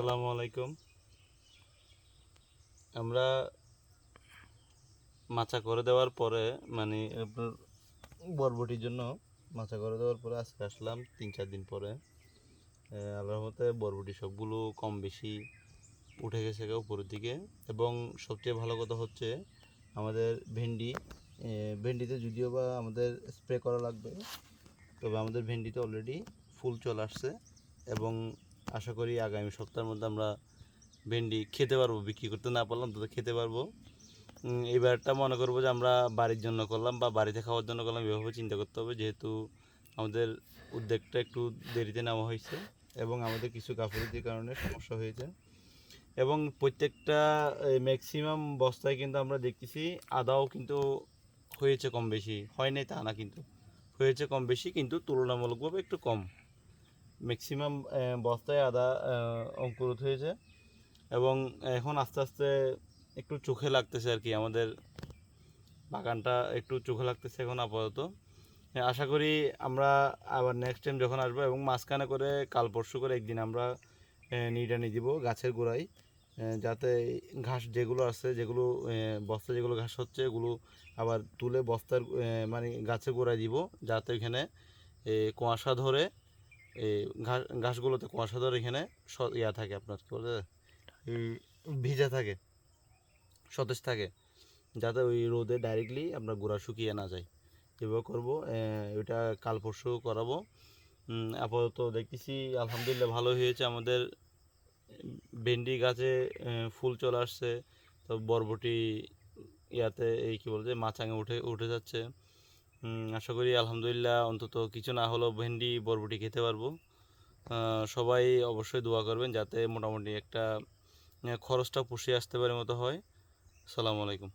আসসালামু আলাইকুম। আমরা মাচা করে দেওয়ার পরে মানে আপনার বরবটির জন্য মাচা করে দেওয়ার পরে আজকে আসলাম তিন চার দিন পরে। আহ, আল্লাহর মতে বরবটি সবগুলো কম বেশি উঠে গেছে উপরের দিকে। এবং সবচেয়ে ভালো কথা হচ্ছে আমাদের ভেন্ডি ভেন্ডিতে যদিও বা আমাদের স্প্রে করা লাগবে তবে আমাদের ভেন্ডিতে অলরেডি ফুল চলে আসছে। এবং আশা করি আগামী সপ্তাহের মধ্যে আমরা ভেন্ডি খেতে পারব, বিক্রি করতে না পারলাম তবে খেতে পারব। এবারটা মনে করব যে আমরা বাড়ির জন্য করলাম বা বাড়িতে খাওয়ার জন্য করলাম, এভাবে চিন্তা করতে হবে যেহেতু আমাদের উদ্যোগটা একটু দেরিতে নেওয়া হয়েছে এবং আমাদের কিছু গাফিলতির কারণে সমস্যা হয়েছে। এবং প্রত্যেকটা ম্যাক্সিমাম বস্তায় কিন্তু আমরা দেখতেছি আদাও কিন্তু হয়েছে কম বেশি। হয় নাই তা না কিন্তু। হয়েছে কম বেশি কিন্তু তুলনামূলকভাবে একটু কম। ম্যাক্সিমাম বস্তায় আদা আহ, অঙ্কুরিত হয়েছে। এবং এখন আস্তে আস্তে একটু চোখে লাগতেছে আর কি আমাদের বাগানটা একটু চোখে লাগতেছে এখন আপাতত। আশা করি আমরা আবার নেক্সট টাইম যখন আসব এবং মাঝখানে করে কাল পরশু করে একদিন আমরা নিড়ানি দিব গাছের গোড়ায় যাতে ঘাস যেগুলো আছে যেগুলো বস্তা যেগুলো ঘাস হচ্ছে এগুলো আবার তুলে বস্তার মানে গাছের গোড়ায় দিব যাতে এখানে কুয়াশা ধরে এই ঘাস ঘাসগুলোতে কুয়াশা ধরে এখানে ইয়া থাকে আপনার কী বলে? ভিজা থাকে, সতেজ থাকে, যাতে ওই রোদে ডাইরেক্টলি আপনার গোড়া শুকিয়ে না যায়। এভাবে করব ওইটা কাল পরশু করাবো। আপাতত দেখতেছি আলহামদুলিল্লাহ ভালো হয়েছে আমাদের। ভেন্ডি গাছে ফুল চলে আসছে, তো বরবটি ইয়াতে এই কী বলছে মাচাঙে উঠে উঠে যাচ্ছে। আশা করি আলহামদুলিল্লাহ অন্তত কিছু না হলেও ভেন্ডি, বরবটি খেতে পারব। সবাই অবশ্যই দোয়া করবেন যাতে মোটামুটি একটা খরচটা পুষিয়ে আসতে পারে মতো হয়। সালামু আলাইকুম।